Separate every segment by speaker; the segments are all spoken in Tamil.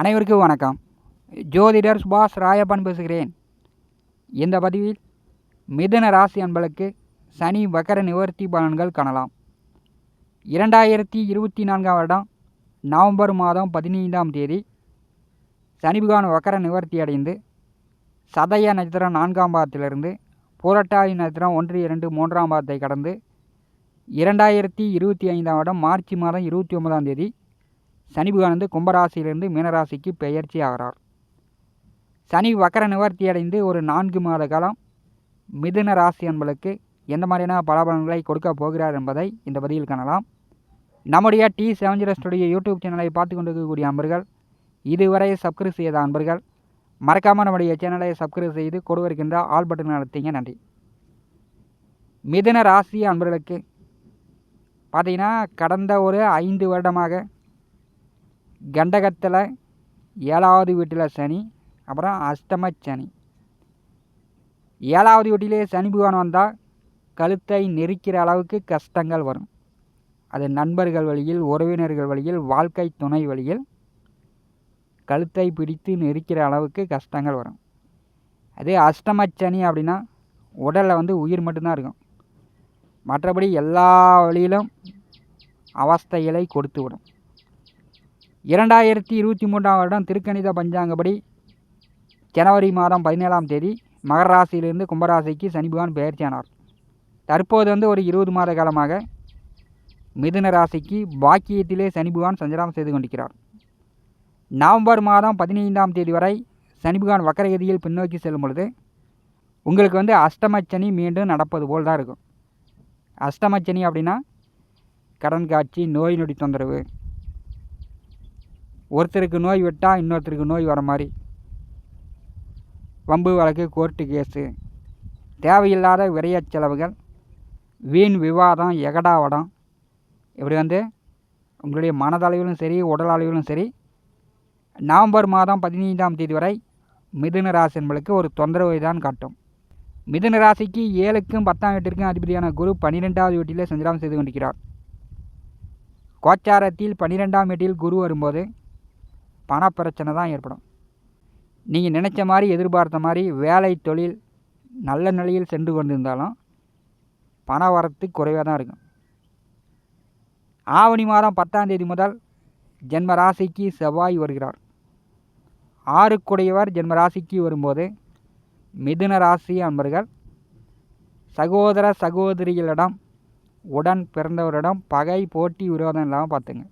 Speaker 1: அனைவருக்கும் வணக்கம். ஜோதிடர் சுபாஷ் ராயப்பன் பேசுகிறேன். இந்த பதிவில் மிதுன ராசி அன்பளுக்கு சனி வக்கர நிவர்த்தி பலன்கள் காணலாம். இரண்டாயிரத்தி இருபத்தி நான்காம் வருடம் நவம்பர் மாதம் பதினைந்தாம் தேதி சனி பகவான் வக்கர நிவர்த்தி அடைந்து சதய நட்சத்திரம் நான்காம் பாதத்திலிருந்து புரட்டாதி நட்சத்திரம் ஒன்று இரண்டு மூன்றாம் பாதத்தை கடந்து இரண்டாயிரத்தி இருபத்தி ஐந்தாம் வருடம் மார்ச் மாதம் இருபத்தி ஒன்பதாம் தேதி சனி புகானந்து கும்பராசியிலிருந்து மீனராசிக்கு பெயர்ச்சி ஆகிறார் சனி வக்கர நிவர்த்தி அடைந்து ஒரு நான்கு மாத காலம் மிதுன ராசி என்பளுக்கு எந்த மாதிரியான பலாபலன்களை கொடுக்க போகிறார் என்பதை இந்த பதிவில் காணலாம். நம்முடைய டி செவன் ஸ்டுடியோ யூடியூப் சேனலை பார்த்து கொண்டிருக்கக்கூடிய அன்பர்கள் இதுவரை சப்ஸ்கிரைப் செய்த அன்பர்கள் மறக்காமல் நம்முடைய சேனலை சப்ஸ்கிரைப் செய்து கொடுவருக்கின்ற ஆல் பட்டன் நடத்திங்க நன்றி. மிதுன ராசி அன்பர்களுக்கு பார்த்தீங்கன்னா கடந்த ஒரு ஐந்து வருடமாக கண்டகத்தில் ஏழாவது வீட்டில் சனி அப்புறம் அஷ்டம சனி. ஏழாவது வீட்டிலே சனி பகவான் வந்தால் கழுத்தை நெரிக்கிற அளவுக்கு கஷ்டங்கள் வரும். அது நண்பர்கள் வழியில் உறவினர்கள் வழியில் வாழ்க்கை துணை வழியில் கழுத்தை பிடித்து நெரிக்கிற அளவுக்கு கஷ்டங்கள் வரும். அதே அஷ்டம சனி அப்படின்னா உடலில் வந்து உயிர் மட்டும்தான் இருக்கும். மற்றபடி எல்லா வழியிலும் அவஸ்தைகளை கொடுத்து விடும். இரண்டாயிரத்தி இருபத்தி மூன்றாம் வருடம் திருக்கணித பஞ்சாங்கப்படி ஜனவரி மாதம் பதினேழாம் தேதி மகர ராசியிலிருந்து கும்பராசிக்கு சனி பகவான் பெயர்ச்சியானார். தற்போது வந்து ஒரு இருபது மாத காலமாக மிதுன ராசிக்கு பாக்கியத்திலே சனி பகவான் சஞ்சலம் செய்து கொண்டிருக்கிறார். நவம்பர் மாதம் பதினைந்தாம் தேதி வரை சனி பகவான் வக்கரகதியில் பின்னோக்கி செல்லும் பொழுது உங்களுக்கு வந்து அஷ்டமச்சனி மீண்டும் நடப்பது போல் தான் இருக்கும். அஷ்டமச்சனி அப்படின்னா கடன் காட்சி நோய் நொடி தொந்தரவு ஒருத்தருக்கு நோய் விட்டால் இன்னொருத்தருக்கு நோய் வர மாதிரி. வம்பு வழக்கு கோர்ட்டு கேஸு. தேவையில்லாத விரைய செலவுகள். வீண் விவாதம் எகடாவடம். இப்படி வந்து உங்களுடைய மனதளவிலும் சரி உடல் அளவிலும் சரி நவம்பர் மாதம் பதினைந்தாம் தேதி வரை மிதுன ராசி என்பளுக்கு ஒரு தொந்தரவை தான் காட்டும். மிதுன ராசிக்கு ஏழுக்கும் பத்தாம் வீட்டிற்கும் அதிபதியான குரு பன்னிரெண்டாவது வீட்டிலே சஞ்சாரம் செய்து கொண்டிருக்கிறார். கோச்சாரத்தில் பன்னிரெண்டாம் வீட்டில் குரு வரும்போது பண பிரச்சனை தான் ஏற்படும். நீங்கள் நினச்ச மாதிரி எதிர்பார்த்த மாதிரி வேலை தொழில் நல்ல நிலையில் சென்று கொண்டிருந்தாலும் பண வரத்து குறைவாக தான் இருக்கும். ஆவணி மாதம் பத்தாம் தேதி முதல் ஜென்ம ராசிக்கு செவ்வாய் வருகிறார். ஆறுக்குடையவர் ஜென்ம ராசிக்கு வரும்போது மிதுன ராசி அன்பர்கள் சகோதர சகோதரிகளிடம் உடன் பிறந்தவரிடம் பகை போட்டி விரோதம் இல்லாமல் பார்த்துங்க.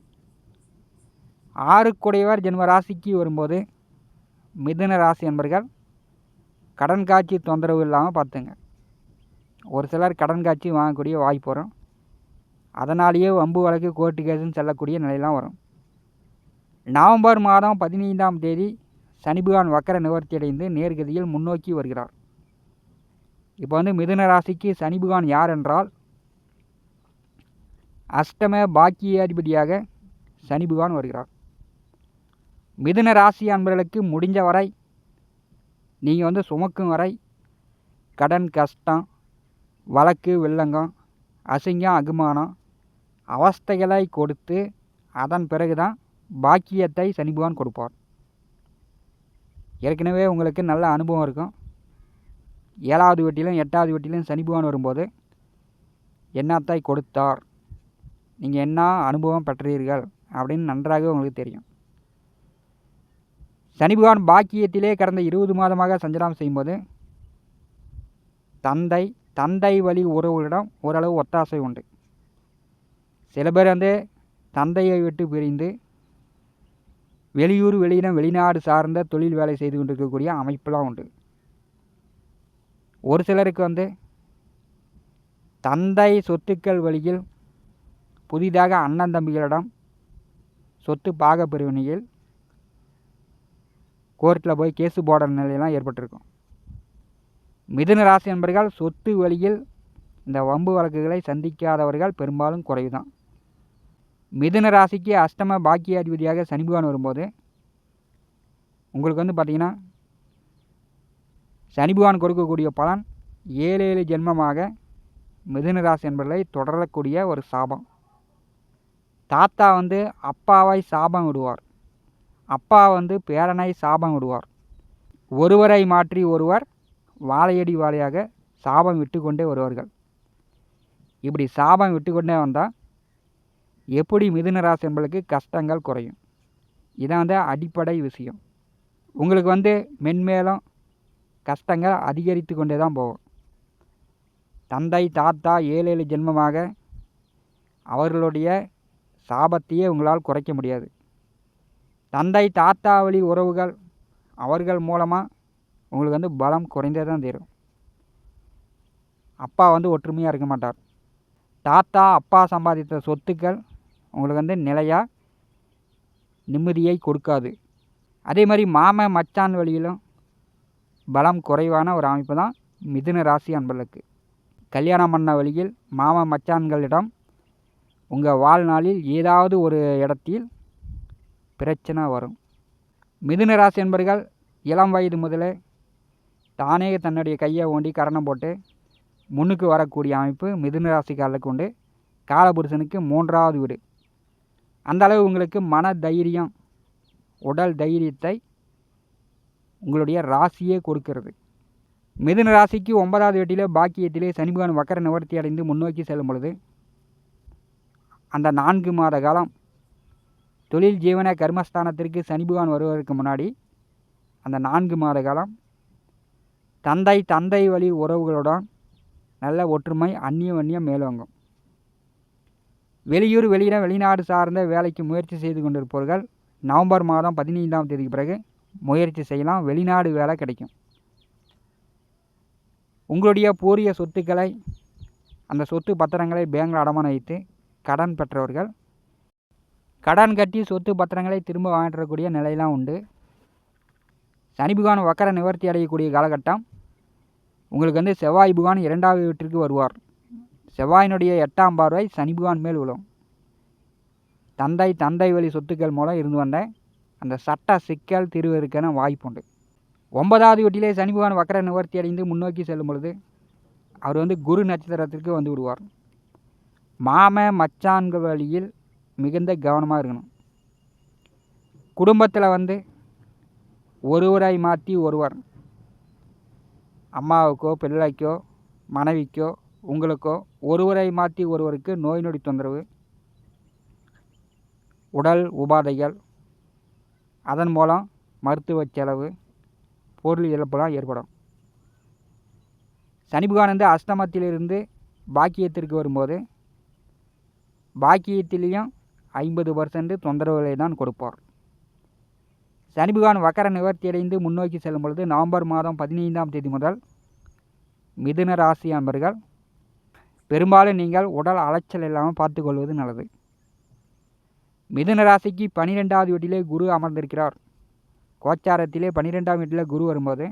Speaker 1: ஆறுக்குடையவர் ஜென்ம ராசிக்கு வரும்போது மிதுன ராசி என்பர்கள் கடன் காட்சி தொந்தரவு இல்லாமல் பார்த்துங்க. ஒரு சிலர் கடன் காட்சி வாங்கக்கூடிய வாய்ப்பு வரும். அதனாலேயே வம்பு வழக்கு கோர்ட்டு கேஸுன்னு செல்லக்கூடிய நிலையெல்லாம் வரும். நவம்பர் மாதம் பதினைந்தாம் தேதி சனிபகவான் வக்கர நிவர்த்தி அடைந்து நேர்கதியில் முன்னோக்கி வருகிறார். இப்போ வந்து மிதுன ராசிக்கு சனிபகவான் யார் என்றால் அஷ்டம பாக்கியாதிபதியாக சனி பகவான் வருகிறார். மிதுன ராசி அன்பர்களுக்கு முடிஞ்ச வரை நீங்கள் வந்து சுமக்கும் வரை கடன் கஷ்டம் வழக்கு வில்லங்கம் அசிங்கம் அகுமானம் அவஸ்தைகளை கொடுத்து அதன் பிறகு தான் பாக்கியத்தை சனி பகவான் கொடுப்பார். ஏற்கனவே உங்களுக்கு நல்ல அனுபவம் இருக்கும். ஏழாவது வெட்டிலும் எட்டாவது வெட்டிலும் சனி பகவான் வரும்போது என்னத்தை கொடுத்தார்? நீங்கள் என்ன அனுபவம் பெற்றீர்கள் அப்படின்னு நன்றாக உங்களுக்கு தெரியும். சனி பகவான் பாக்கியத்திலே கடந்த இருபது மாதமாக சஞ்சாரம் செய்யும்போது தந்தை தந்தை வழி உறவுகளிடம் ஓரளவு ஒத்தாசை உண்டு. சில பேர் வந்து தந்தையை விட்டு பிரிந்து வெளியூர் வெளியிடம் வெளிநாடு சார்ந்த தொழில் வேலை செய்து கொண்டிருக்கக்கூடிய அமைப்பெல்லாம் உண்டு. ஒரு சிலருக்கு வந்து தந்தை சொத்துக்கள் வழியில் புதிதாக அண்ணன் தம்பிகளிடம் சொத்து பாக பிரிவினையில் கோர்ட்டில் போய் கேஸு போடுற நிலையெல்லாம் ஏற்பட்டிருக்கும். மிதுன ராசி என்பர்கள் சொத்து வழியில் இந்த வம்பு வழக்குகளை சந்திக்காதவர்கள் பெரும்பாலும் குறைவு தான் மிதுன ராசிக்கு அஷ்டம பாக்கிய அதிபதியாக சனிபகவான் வரும்போது உங்களுக்கு வந்து பார்த்திங்கன்னா சனிபகவான் கொடுக்கக்கூடிய பலன் ஏழு ஏழு ஜென்மமாக மிதுன ராசி என்பர்களை தொடரக்கூடிய ஒரு சாபம். தாத்தா வந்து அப்பாவை சாபம் விடுவார். அப்பா வந்து பேரனை சாபம் விடுவார். ஒருவரை மாற்றி ஒருவர் வாழையடி வாழையாக சாபம் விட்டு கொண்டே வருவார்கள். இப்படி சாபம் விட்டு கொண்டே வந்தால் எப்படி மிதுன ராசி என்பளுக்கு கஷ்டங்கள் குறையும். இதான் தான் அடிப்படை விஷயம். உங்களுக்கு வந்து மென்மேலும் கஷ்டங்கள் அதிகரித்து கொண்டே தான் போகும். தந்தை தாத்தா ஏழு ஏழு ஜென்மமாக அவர்களுடைய சாபத்தையே உங்களால் குறைக்க முடியாது. தந்தை தாத்தா வழி உறவுகள் அவர்கள் மூலமாக உங்களுக்கு வந்து பலம் குறைந்தே தான் தீரும். அப்பா வந்து ஒற்றுமையாக இருக்க மாட்டார். தாத்தா அப்பா சம்பாதித்த சொத்துக்கள் உங்களுக்கு வந்து நிலையாக நிம்மதியை கொடுக்காது. அதே மாதிரி மாமன் மச்சான் வழியிலும் பலம் குறைவான ஒரு அமைப்பு தான் மிதுன ராசி அன்பர்களுக்கு. கல்யாணம் பண்ண வழியில் மாமன் மச்சான்களிடம் உங்கள் வாழ்நாளில் ஏதாவது ஒரு இடத்தில் பிரச்சனை வரும். மிதுன ராசி என்பர்கள் இளம் வயது முதலே தானே தன்னுடைய கையை ஓண்டி கரணம் போட்டு முன்னுக்கு வரக்கூடிய அமைப்பு மிதுன ராசிக்காரர்களுக்கு உண்டு. காலபுருஷனுக்கு மூன்றாவது வீடு. அந்த அளவு உங்களுக்கு மன தைரியம் உடல் தைரியத்தை உங்களுடைய ராசியே கொடுக்கிறது. மிதுன ராசிக்கு ஒன்பதாவது வீட்டிலே பாக்கியத்திலே சனிபகவான் வக்கர நிவர்த்தி அடைந்து முன்னோக்கி செல்லும் பொழுது அந்த நான்கு மாத காலம் தொழில் ஜீவன கர்மஸ்தானத்திற்கு சனி பகவான் வருவதற்கு முன்னாடி அந்த நான்கு மாத காலம் தந்தை தந்தை வழி உறவுகளுடன் நல்ல ஒற்றுமை அந்நியம் அந்நியம் மேலோங்கும். வெளியூர் வெளியிடம் வெளிநாடு சார்ந்த வேலைக்கு முயற்சி செய்து கொண்டிருப்பவர்கள் நவம்பர் மாதம் பதினைந்தாம் தேதிக்கு பிறகு முயற்சி செய்யலாம் வெளிநாடு வேலை கிடைக்கும். உங்களுடைய பூரிய சொத்துக்களை அந்த சொத்து பத்திரங்களை பேங்கில் அடமானம் வைத்து கடன் பெற்றவர்கள் கடன் கட்டி சொத்து பத்திரங்களை திரும்ப வாங்கிடக்கூடிய நிலையெல்லாம் உண்டு. சனி பகவான் வக்கர நிவர்த்தி அடையக்கூடிய காலகட்டம். உங்களுக்கு வந்து செவ்வாய் பகவான் இரண்டாவது வீட்டிற்கு வருவார். செவ்வாயினுடைய எட்டாம் பார்வை சனி பகவான் மேல் விழும். தந்தை தந்தை வழி சொத்துக்கள் மூலம் இருந்து வந்த அந்த சட்ட சிக்கல் திருவருக்கான வாய்ப்புண்டு ஒன்பதாவது வீட்டிலே சனி பகவான் வக்கர நிவர்த்தி அடைந்து முன்னோக்கி செல்லும் பொழுது அவர் வந்து குரு நட்சத்திரத்திற்கு வந்து விடுவார். மாம மச்சான்கள் வழியில் மிகுந்த கவனமாக இருக்கணும். குடும்பத்தில் வந்து ஒருவரை மாற்றி ஒருவர் அம்மாவுக்கோ பிள்ளைக்கோ மனைவிக்கோ உங்களுக்கோ ஒருவரை மாற்றி ஒருவருக்கு நோய் நொடி தொந்தரவு உடல் உபாதைகள் அதன் மூலம் மருத்துவ செலவு பொருள் இழப்புலாம் ஏற்படும். சனி அஸ்தமத்திலிருந்து அஷ்டமத்திலிருந்து பாக்கியத்திற்கு வரும்போது பாக்கியத்திலையும் ஐம்பது பர்சன்ட் தொந்தரவுகளை தான் கொடுப்பார். சனி பகவான் வக்கர நிவர்த்தியடைந்து முன்னோக்கி செல்லும் பொழுது நவம்பர் மாதம் பதினைந்தாம் தேதி முதல் மிதுன ராசி அன்பர்கள் பெரும்பாலும் நீங்கள் உடல் அலைச்சல் இல்லாமல் பார்த்துக்கொள்வது நல்லது. மிதுன ராசிக்கு பனிரெண்டாவது வீட்டிலே குரு அமர்ந்திருக்கிறார். கோச்சாரத்திலே பன்னிரெண்டாம் வீட்டில் குரு வரும்போது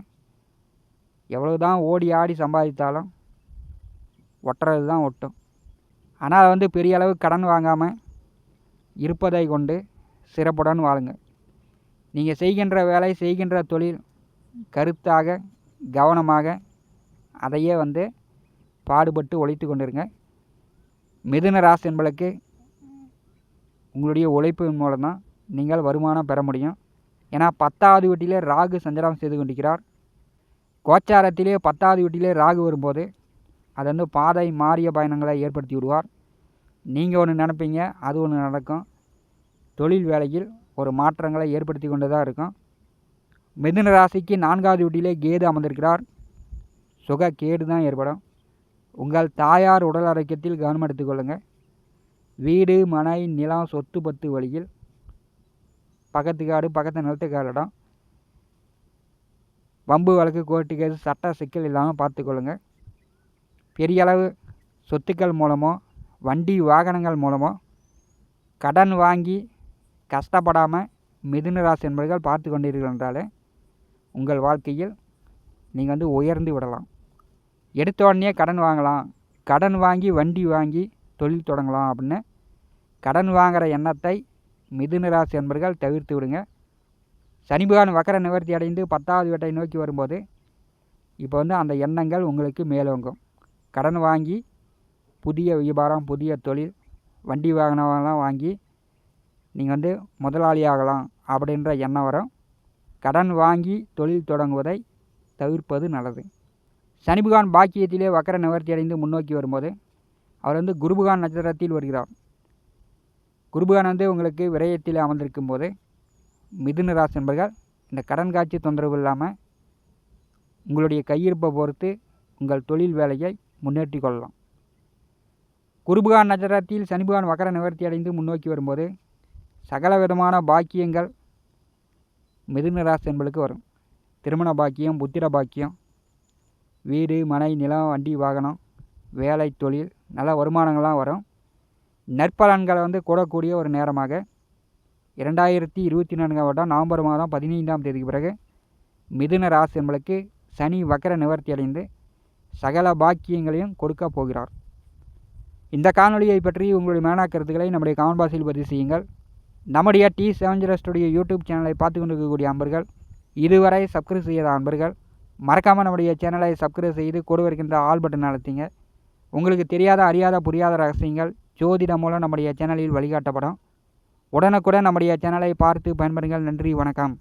Speaker 1: எவ்வளவு தான் ஓடி ஆடி சம்பாதித்தாலும் ஒட்டுறது தான் ஒட்டும். ஆனால் வந்து பெரிய அளவு கடன் வாங்காமல் இருப்பதை கொண்டு சிறப்புடன் வாழுங்க. நீங்கள் செய்கின்ற வேலை செய்கின்ற தொழில் கருத்தாக கவனமாக அதையே வந்து பாடுபட்டு ஒழித்து கொண்டிருங்க. மிதுன ராசி என்பளுக்கு உங்களுடைய உழைப்பின் மூலம் தான் நீங்கள் வருமானம் பெற முடியும். ஏன்னா பத்தாவது வீட்டிலே ராகு சஞ்சாரம் செய்து கொண்டிருக்கிறார். கோச்சாரத்திலே பத்தாவது வீட்டிலே ராகு வரும்போது அது வந்து பாதை மாறிய பயணங்களை ஏற்படுத்தி விடுவார். நீங்கள் ஒன்று நினப்பீங்க அது ஒன்று நடக்கும். தொழில் வேலையில் ஒரு மாற்றங்களை ஏற்படுத்தி கொண்டு தான் இருக்கும். மிதுன ராசிக்கு நான்காவது வீட்டிலே கேது அமர்ந்திருக்கிறார். சுக கேடு தான் ஏற்படும். உங்கள் தாயார் உடல் ஆரோக்கியத்தில் கவனம் எடுத்துக்கொள்ளுங்கள் வீடு மனை நிலம் சொத்து பத்து வழியில். பக்கத்து காடு பக்கத்து நிலத்துக்காரிடம் வம்பு வழக்கு கோர்ட்டு கேஸ் சட்ட சிக்கல் இல்லாமல் பார்த்துக்கொள்ளுங்கள் பெரிய அளவு சொத்துக்கள் மூலமோ வண்டி வாகனங்கள் மூலமோ கடன் வாங்கி கஷ்டப்படாமல் மிதுன ராசி என்பர்கள் பார்த்து கொண்டீர்கள் என்றாலே உங்கள் வாழ்க்கையில் நீங்கள் வந்து உயர்ந்து விடலாம். எடுத்த உடனே கடன் வாங்கலாம். கடன் வாங்கி வண்டி வாங்கி தொழில் தொடங்கலாம் அப்படின்னு கடன் வாங்குகிற எண்ணத்தை மிதுன ராசி என்பர்கள் தவிர்த்து விடுங்க. சனிபகான் வக்கர நிவர்த்தி அடைந்து பத்தாவது வீட்டை நோக்கி வரும்போது இப்போ வந்து அந்த எண்ணங்கள் உங்களுக்கு மேலோங்கும். கடன் வாங்கி புதிய வியாபாரம் புதிய தொழில் வண்டி வாகனம்லாம் வாங்கி நீங்கள் வந்து முதலாளி ஆகலாம் அப்படின்ற எண்ணம் வரும். கடன் வாங்கி தொழில் தொடங்குவதை தவிர்ப்பது நல்லது. சனிபுகான் பாக்கியத்திலே வக்கர நிவர்த்தி அடைந்து முன்னோக்கி வரும்போது அவர் வந்து குருபுகான் நட்சத்திரத்தில் வருகிறார். குருபகான் வந்து உங்களுக்கு விரயத்தில் அமர்ந்திருக்கும் போது மிதுன ராசி என்பர்கள் இந்த கடன் காட்சி தொந்தரவு இல்லாமல் உங்களுடைய கையிருப்பை பொறுத்து உங்கள் தொழில் வேலையை முன்னேற்றி கொள்ளலாம். குருபகான் நட்சத்திரத்தில் சனிபுகான் வக்கர நிவர்த்தி அடைந்து முன்னோக்கி வரும்போது சகல விதமான பாக்கியங்கள் மிதுன ராசி என்பளுக்கு வரும். திருமண பாக்கியம் புத்திர பாக்கியம் வீடு மனை நிலம் வண்டி வாகனம் வேலை தொழில் நல்ல வருமானங்கள்லாம் வரும். நற்பலன்களை வந்து கூடக்கூடிய ஒரு நேரமாக இரண்டாயிரத்தி இருபத்தி நான்காம் வருடம் நவம்பர் மாதம் பதினைந்தாம் தேதிக்கு பிறகு மிதுன ராசி என்பளுக்கு சனி வக்கர நிவர்த்தி அடைந்து சகல பாக்கியங்களையும் கொடுக்க போகிறார். இந்த காணொலியை பற்றி உங்களுடைய மேனா கருத்துக்களை நம்முடைய கமெண்ட் பாக்ஸில் பதிவு செய்யுங்கள். நம்முடைய T seven studio oh YouTube சேனலை பார்த்து கொண்டிருக்கக்கூடிய அன்பர்கள் இதுவரை சப்ஸ்கிரைப் செய்யாத அன்பர்கள் மறக்காமல் நம்முடைய சேனலை சப்ஸ்கிரைப் செய்து கூட இருக்கின்ற ஆல் பட்டன் அழுத்திங்க. உங்களுக்கு தெரியாத அறியாத புரியாத ரகசியங்கள் ஜோதிடம் மூலம் நம்முடைய சேனலில் வழிகாட்டப்படும். உடனுக்குடன் நம்முடைய சேனலை பார்த்து பயன்பெறுங்கள். நன்றி வணக்கம்.